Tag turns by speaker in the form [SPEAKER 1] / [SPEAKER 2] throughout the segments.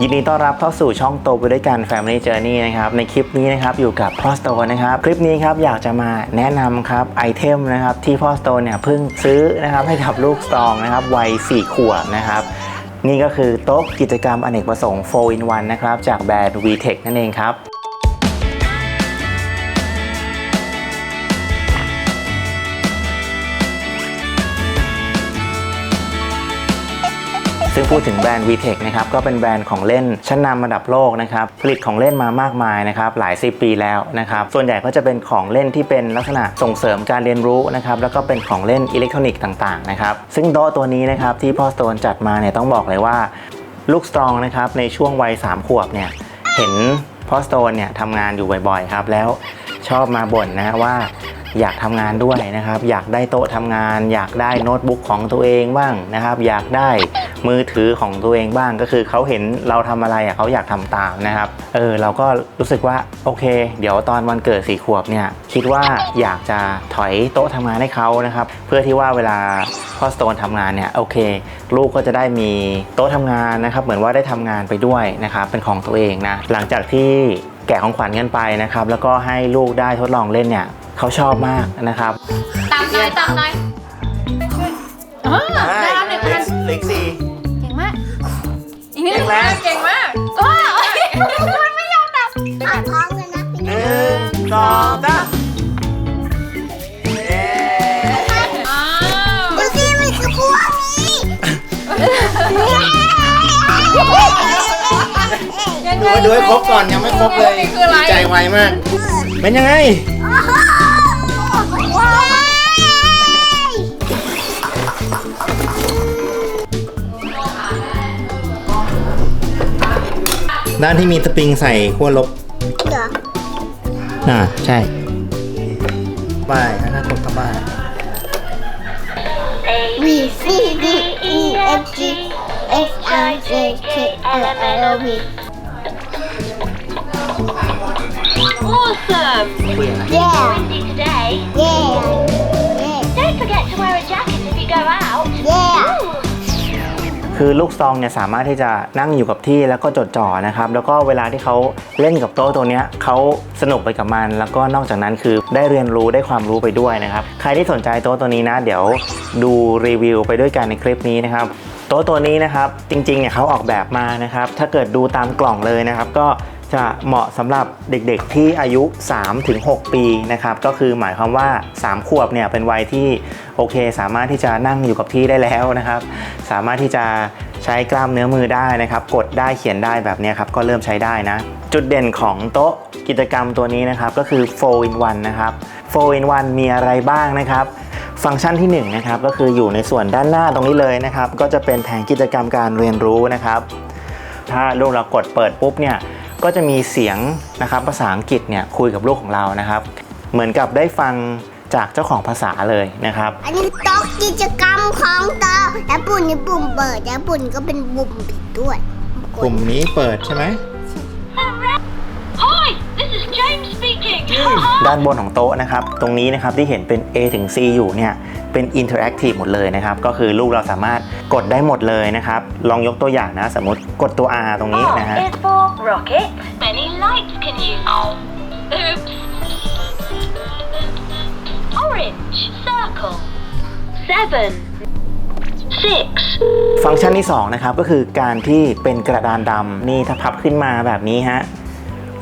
[SPEAKER 1] ยินดีต้อนรับเข้าสู่ช่องโตไปด้วยกัน Family Journey นะครับ ในคลิปนี้นะครับอยู่กับพ่อสโตนะครับ คลิปนี้ครับอยากจะมาแนะนำครับไอเทมนะครับที่พ่อสโตเนี่ยเพิ่งซื้อนะครับให้กับลูกสตองนะครับวัย4ขวบนะครับนี่ก็คือโต๊ะกิจกรรมอเนกประสงค์4 in 1นะครับจากแบรนด์ VTech นั่นเองครับ พูดถึงแบรนด์ VTech นะครับก็เป็นแบรนด์ของเล่นชั้นนำระดับโลกนะครับผลิตของเล่นมามากมายนะครับหลายสิบปีแล้วนะครับส่วนใหญ่ก็จะเป็นของเล่นที่เป็นลักษณะส่งเสริมการเรียนรู้นะครับแล้วก็เป็นของเล่นอิเล็กทรอนิกส์ต่างๆนะครับซึ่งโต๊ะตัวนี้นะครับที่พ่อสโตนจัดมาเนี่ยต้องบอกเลยว่าลูกสตรองนะครับในช่วงวัย3ขวบเนี่ยเห็นพ่อสโตนเนี่ยทำงานอยู่บ่อยๆครับแล้วชอบมาบ่นนะว่า อยากทำงานด้วยนะครับ อยากได้โต๊ะทำงาน อยากได้โน้ตบุ๊กของตัวเองบ้างนะครับ อยากได้มือถือของตัวเองบ้างก็คือเขาเห็นเราทำอะไรอะเขาอยากทำตามนะครับเออเราก็รู้สึกว่าโอเค เดี๋ยวตอนวันเกิดสี่ขวบเนี่ยคิดว่าอยากจะถอยโต๊ะทำงานให้เขานะครับ เพื่อที่ว่าเวลาพ่อสโตนทำงานเนี่ยโอเค ลูกก็จะได้มีโต๊ะทำงานนะครับเหมือนว่าได้ทำงานไปด้วยนะครับเป็นของตัวเองนะหลังจากที่แกะของขวัญกันไปนะครับแล้วก็ให้ลูกได้ทดลองเล่นเนี่ย เขาชอบมากนะครับ
[SPEAKER 2] ตามหน่อยตามหน่อยเออได้รับหนึ่งพัน
[SPEAKER 1] เล็กสี่
[SPEAKER 2] เก่งมากอีกนิด
[SPEAKER 1] เก่งมาก
[SPEAKER 2] เก่งมากโอ้ยมันไม่ยอมดับ
[SPEAKER 3] เอาพร้อมกันนะพี่
[SPEAKER 1] หนึ่งสองสามเย้
[SPEAKER 2] อ้าว
[SPEAKER 3] ดูสิมันคือพวกนี้
[SPEAKER 2] ยัง
[SPEAKER 1] ดู
[SPEAKER 2] ไง
[SPEAKER 1] ดูให้ครบก่อนยังไม่ครบเลย
[SPEAKER 2] นี่คืออะไร
[SPEAKER 1] ดีใจไวมาก เป็นยังไง
[SPEAKER 3] ว้
[SPEAKER 1] ด้านที่มีสปริงใส่ขั้วลบ
[SPEAKER 3] เดี๋ยว
[SPEAKER 1] อ่า ใช่ป้ายถ้ากดเข้าป้าย
[SPEAKER 3] วีซีดีอีเอฟจีเอสไอเจเคเอลเอลวี
[SPEAKER 4] Awesome!
[SPEAKER 1] คุยอะไร
[SPEAKER 3] เย่
[SPEAKER 4] Windy today.
[SPEAKER 3] เย่เย่
[SPEAKER 4] Don't forget to wear a jacket
[SPEAKER 1] คือลูกซองเนี่ยสามารถที่จะนั่งอยู่กับที่แล้วก็จดจ่อนะครับ แล้วก็เวลาที่เขาเล่นกับโต๊ะตัวนี้เขาสนุกไปกับมัน แล้วก็นอกจากนั้นคือได้เรียนรู้ได้ความรู้ไปด้วยนะครับ ใครที่สนใจโต๊ะตัวนี้นะ เดี๋ยวดูรีวิวไปด้วยกันในคลิปนี้นะครับ โต๊ะตัวนี้นะครับจริงๆเนี่ยเขาออกแบบมานะครับ ถ้าเกิดดูตามกล่องเลยนะครับ ก็ จะเหมาะสำหรับเด็กๆที่อายุ 3-6 ปีนะครับก็คือหมายความว่า 3 ขวบเนี่ยเป็นวัยที่โอเค สามารถที่จะนั่งอยู่กับที่ได้แล้วนะครับ สามารถที่จะใช้กล้ามเนื้อมือได้นะครับ กดได้เขียนได้แบบนี้ครับก็เริ่มใช้ได้นะ จุดเด่นของโต๊ะกิจกรรมตัวนี้นะครับก็คือ 4 in 1 นะครับ4 in 1 มีอะไรบ้างนะครับฟังก์ชันที่1นงนะครับก็คืออยู่ในส่วนด้านหน้าตรงนี้เลยนะครับ ก็จะเป็นแผงกิจกรรมการเรียนรู้นะครับ ถ้าลูกเรากดเปิดปุ๊บเนี่ย ก็จะมีเสียงนะครับภาษาอังกฤษเนี่ยคุยกับลูกของเรานะครับ เหมือนกับได้ฟังจากเจ้าของภาษาเลยนะครับ
[SPEAKER 3] อันนี้โต๊ะกิจกรรมของเตาแล้วปุ่นนี่ปุ่มเปิดแล้วปุ่นก็เป็นปุ่มปิดด้วย
[SPEAKER 1] ปุ่มนี้เปิดใช่ไหม ด้านบนของโต๊ะนะครับ ตรงนี้นะครับที่เห็นเป็น A ถึง C อยู่เนี่ยเป็นอินเทอร์แอคทีฟหมดเลยนะครับ ก็คือลูกเราสามารถกดได้หมดเลยนะครับ ลองยกตัวอย่างนะ สมมติกดตัว R ตรงนี้
[SPEAKER 4] R
[SPEAKER 1] นะฮะ
[SPEAKER 4] is for rocket. Many lights can you? Oops. Orange circle. Seven. Six.
[SPEAKER 1] ฟังก์ชันที่ 2 นะครับ ก็คือการที่เป็นกระดานดำนี่ถ้าพับขึ้นมาแบบนี้ฮะ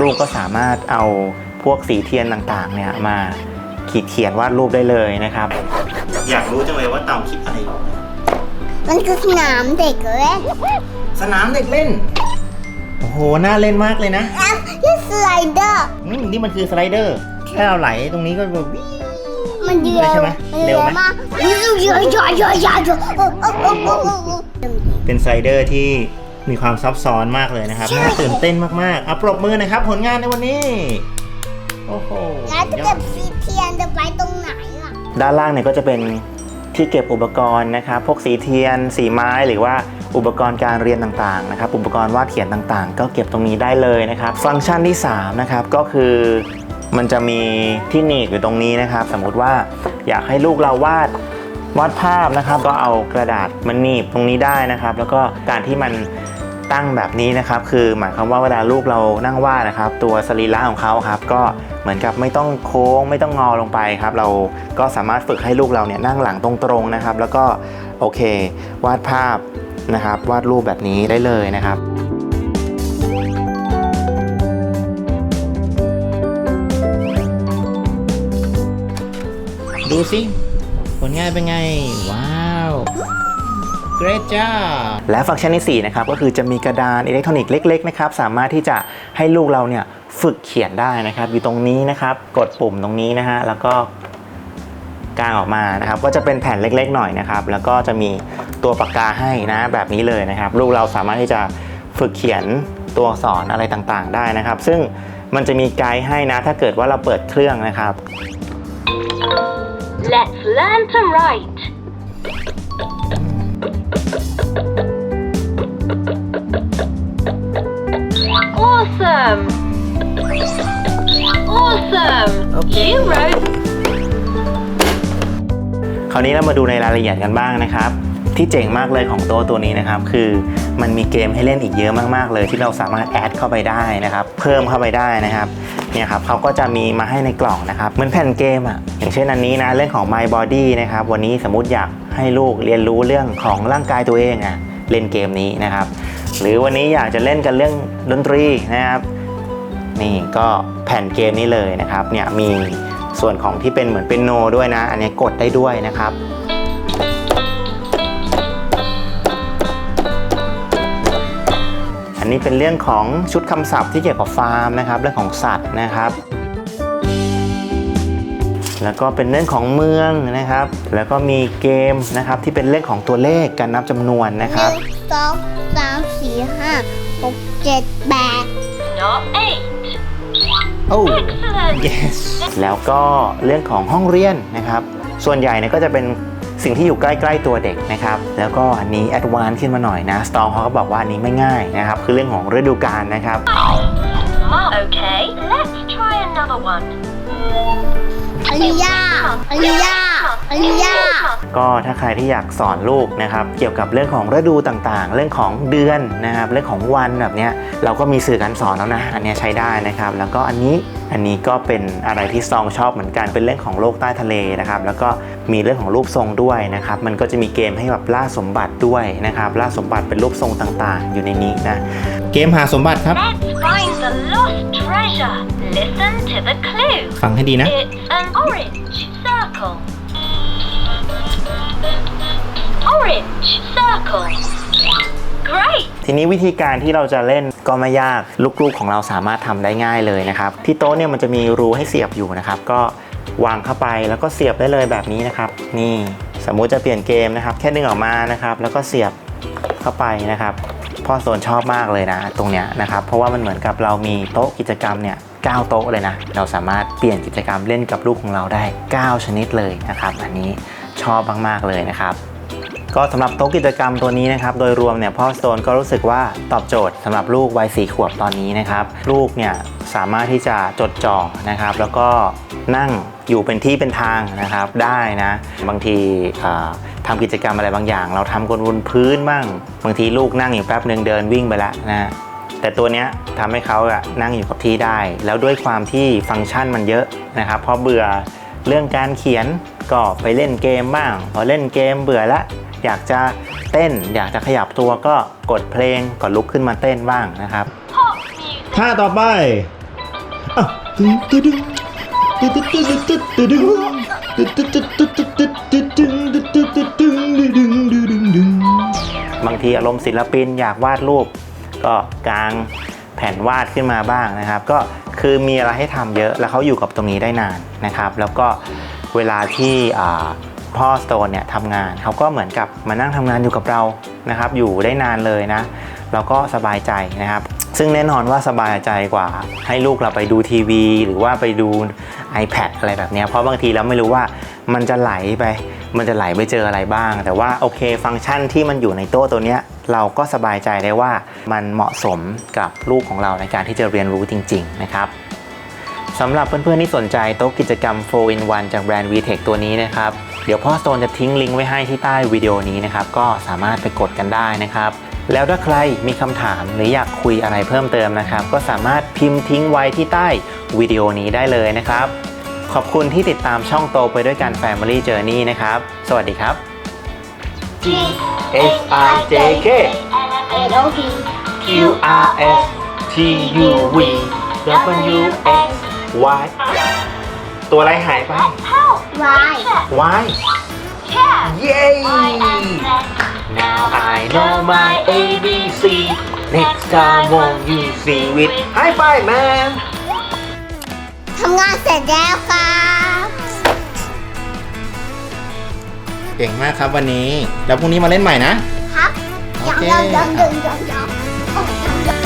[SPEAKER 1] ลูกก็สามารถเอา พวกสีเทียนต่างๆ เนี่ยมาขีดเขียนวาดรูปได้เลยนะครับ อยากรู้จังเลยว่าเต่าคิดอะไรอยู่
[SPEAKER 3] มันคือสนามเด็กเลย
[SPEAKER 1] สนามเด็กเล่น โอ้โห น่าเล่นมากเลยนะ
[SPEAKER 3] แอปนี่สไลเดอร์
[SPEAKER 1] อืมนี่มันคือสไลเดอร์ ถ้าเราไหลตรงนี้ก็แบบวิ่ง
[SPEAKER 3] มันเย
[SPEAKER 1] ได้
[SPEAKER 3] อะ
[SPEAKER 1] ใช่ไหม
[SPEAKER 3] มัน
[SPEAKER 1] เร็
[SPEAKER 3] เร็
[SPEAKER 1] ว
[SPEAKER 3] ว
[SPEAKER 1] ไหม
[SPEAKER 3] มากเยอะเยอะเยอะเยอะเยอะเยอะโอ้โอ้โอ้โอ้โอ้โอ้
[SPEAKER 1] เป็นสไลเดอร์ที่มีความซับซ้อนมากเลยนะครับ น่าตื่นเต้นมากๆเอาปรบมือหนะครับ ผลงานในวันนี้ โอ้โห
[SPEAKER 3] แล้วจะเก็บสีเทียนจะไปตรงไหนล่ะ
[SPEAKER 1] ด้านล่างเนี่ยก็จะเป็นที่เก็บอุปกรณ์นะครับ พวกสีเทียน สีไม้หรือว่าอุปกรณ์การเรียนต่างๆนะครับ อุปกรณ์วาดเขียนต่างๆ ก็เก็บตรงนี้ได้เลยนะครับ ฟังก์ชันที่3นะครับก็คือมันจะมีที่หนีบอยู่ตรงนี้นะครับ สมมุติว่าอยากให้ลูกเราวาดวาดภาพนะครับ ก็เอากระดาษมันหนีบตรงนี้ได้นะครับ แล้วก็การที่มัน ตั้งแบบนี้นะครับ คือหมายความว่าเวลาลูกเรานั่งวาดนะครับ ตัวสรีระของเขาครับ ก็เหมือนกับไม่ต้องโค้ง ไม่ต้องงอลงไปครับ เราก็สามารถฝึกให้ลูกเราเนี่ยนั่งหลังตรงๆนะครับ แล้วก็โอเค วาดภาพนะครับ วาดรูปแบบนี้ได้เลยนะครับดูสิผลงานเป็นไง ว้า ว Great job และฟังก์ชันที่4นะครับก็คือจะมีกระดานอิเล็กทรอนิกส์เล็กๆนะครับสามารถที่จะให้ลูกเราเนี่ยฝึกเขียนได้นะครับอยู่ตรงนี้นะครับกดปุ่มตรงนี้นะฮะแล้วก็กางออกมานะครับก็จะเป็นแผ่นเล็กๆหน่อยนะครับแล้วก็จะมีตัวปากกาให้นะแบบนี้เลยนะครับ ลูกเราสามารถที่จะฝึกเขียนตัวอักษรอะไรต่างๆ ได้นะครับ ซึ่งมันจะมีไกด์ให้นะ ถ้าเกิดว่าเราเปิดเครื่องนะครับ
[SPEAKER 4] Let's learn to write. Awesome! Awesome! You wrote
[SPEAKER 1] คราวนี้เรามาดูในรายละเอียดกันบ้างนะครับ ที่เจ๋งมากเลยของโต๊ะตัวนี้นะครับ คือมันมีเกมให้เล่นอีกเยอะมากๆเลย ที่เราสามารถแอดเข้าไปได้นะครับ เพิ่มเข้าไปได้นะครับเนี่ยครับเขาก็จะมีมาให้ในกล่องนะครับเหมือนแผ่นเกมอะอย่างเช่นอันนี้นะเรื่องของ My Body นะครับวันนี้สมมติอยากให้ลูกเรียนรู้เรื่องของร่างกายตัวเองอะเล่นเกมนี้นะครับ หรือวันนี้อยากจะเล่นกันเรื่องดนตรีนะครับ นี่ก็แผ่นเกมนี้เลยนะครับเนี่ยมีส่วนของที่เป็นเหมือนเป็นโนด้วยนะ อันนี้กดได้ด้วยนะครับอันนี้เป็นเรื่องของชุดคำศัพท์ที่เกี่ยวกับฟาร์มนะครับเรื่องของสัตว์นะครับ แล้วก็เป็นเรื่องของเมืองนะครับ แล้วก็มีเกมนะครับที่เป็นเรื่องของตัวเลขการนับจำนวนนะค
[SPEAKER 3] ห
[SPEAKER 1] รับ
[SPEAKER 3] นึ่งสองสามสี่ห้าหกเจ็ดแปด
[SPEAKER 4] not eight.
[SPEAKER 1] โอ้
[SPEAKER 4] Excellent!
[SPEAKER 1] yes แล้วก็เรื่องของห้องเรียนนะครับ ส่วนใหญ่เนี่ยก็จะเป็นสิ่งที่อยู่ใกล้ๆตัวเด็กนะครับ แล้วก็อันนี้แอดวานซ์ขึ้นมาหน่อยนะสตองเขาก็บอกว่าอันนี้ไม่ง่ายนะครับ คือเรื่องของฤดูกาลนะครับ
[SPEAKER 4] Mark. Okay, let's try another one.
[SPEAKER 3] อริยาอริยาอริยา
[SPEAKER 1] ก็ถ้าใครที่อยากสอนลูกนะครับ เกี่ยวกับเรื่องของฤดูต่างๆ เรื่องของเดือนนะครับ เรื่องของวันแบบเนี้ยเราก็มีสื่อการสอนแล้วนะ อันเนี้ยใช้ได้นะครับ แล้วก็อันนี้อันนี้ก็เป็นอะไรที่ซองชอบเหมือนกันเป็นเรื่องของโลกใต้ทะเลนะครับ แล้วก็มีเรื่องของรูปทรงด้วยนะครับ มันก็จะมีเกมให้แบบล่าสมบัติด้วยนะครับ ล่าสมบัติเป็นรูปทรงต่างๆ อยู่ในนี้นะ เกมหาสมบัติครับ
[SPEAKER 4] Let's find the lost treasure. Listen to the clue.
[SPEAKER 1] ฟังให้ดีนะ
[SPEAKER 4] It's an orange circle. Orange circle. Great!
[SPEAKER 1] ทีนี้วิธีการที่เราจะเล่นก็ไม่ยากลูกๆของเราสามารถทำได้ง่ายเลยนะครับ ที่โต๊ะเนี่ยมันจะมีรูให้เสียบอยู่นะครับ ก็วางเข้าไปแล้วก็เสียบได้เลยแบบนี้นะครับ นี่สมมุติจะเปลี่ยนเกมนะครับ แค่ดึงออกมานะครับ แล้วก็เสียบเข้าไปนะครับ พ่อโซนชอบมากเลยนะ ตรงเนี้ยนะครับ เพราะว่ามันเหมือนกับเรามีโต๊ะกิจกรรมเนี่ย9โต๊ะเลยนะ เราสามารถเปลี่ยนกิจกรรมเล่นกับลูกของเราได้ 9 ชนิดเลยนะครับ อันนี้ชอบมากๆเลยนะครับก็สำหรับโต๊ะกิจกรรมตัวนี้นะครับ โดยรวมเนี่ยพ่อโตนก็รู้สึกว่าตอบโจทย์สำหรับลูกวัยสี่ขวบตอนนี้นะครับ ลูกเนี่ยสามารถที่จะจดจ่อนะครับ แล้วก็นั่ง อยู่เป็นที่เป็นทางนะครับได้นะ บางทีอ่าทำกิจกรรมอะไรบางอย่าง เราทำกันบนพื้นบ้างบางทีลูกนั่งอยู่แป๊บหนึ่งเดินวิ่งไปแล้วนะแต่ตัวเนี้ยทำให้เขาอะนั่งอยู่กับที่ได้ แล้วด้วยความที่ฟังก์ชันมันเยอะนะครับเพราะเบื่อเรื่องการเขียนก็ไปเล่นเกมบ้าง พอเล่นเกมเบื่อละอยากจะเต้น อยากจะขยับตัวก็กดเพลงก็ลุกขึ้นมาเต้นบ้างนะครับ
[SPEAKER 4] Pop music.
[SPEAKER 1] ท่าต่อไป บางทีอารมณ์ศิลปินอยากวาดรูป ก็กางแผ่นวาดขึ้นมาบ้างนะครับ ก็คือมีอะไรให้ทำเยอะแล้วเขาอยู่กับตรงนี้ได้นานนะครับ แล้วก็เวลาที่พ่อสโตนเนี่ยทำงานเขาก็เหมือนกับมานั่งทำงานอยู่กับเรานะครับ อยู่ได้นานเลยนะ เราก็สบายใจนะครับ ซึ่งแน่นอนว่าสบายใจกว่า ให้ลูกเราไปดูทีวี หรือว่าไปดู iPad อะไรแบบนี้เพราะบางทีเราไม่รู้ว่ามันจะไหลไป มันจะไหลไปเจออะไรบ้าง แต่ว่าโอเคฟังก์ชันที่มันอยู่ในโต๊ะตัวเนี้ยเราก็สบายใจได้ว่ามันเหมาะสมกับลูกของเราในการที่จะเรียนรู้จริง ๆ นะครับสำหรับเพื่อนๆที่สนใจโต๊ะกิจกรรม 4 in 1 จากแบรนด์ VTech ตัวนี้นะครับ เดี๋ยวพ่อโตนจะทิ้งลิงก์ไว้ให้ที่ใต้วิดีโอนี้นะครับ ก็สามารถไปกดกันได้นะครับ แล้วถ้าใครมีคำถามหรืออยากคุยอะไรเพิ่มเติมนะครับ ก็สามารถพิมพ์ทิ้งไว้ที่ใต้วิดีโอนี้ได้เลยนะครับ ขอบคุณที่ติดตามช่องโตไปด้วยกัน Family Journey นะครับ สวัสดีครับ G S I J K
[SPEAKER 3] L O P
[SPEAKER 1] Q R S T U V W X Y ตัวอะไรหายไป
[SPEAKER 4] Help!
[SPEAKER 3] Y
[SPEAKER 1] Y
[SPEAKER 4] Yeah!
[SPEAKER 1] Yay!
[SPEAKER 4] I am Zen.
[SPEAKER 1] Now I know my ABC Next time won't you see with High five man
[SPEAKER 3] ทำงานเสร็จแล้วครับ
[SPEAKER 1] เก่งมากครับวันนี้ แล้วพรุ่งนี้มาเล่นใหม่นะ
[SPEAKER 3] ครับ
[SPEAKER 1] โอ
[SPEAKER 3] ยัง
[SPEAKER 1] เค
[SPEAKER 3] ยังยังยังยังยัง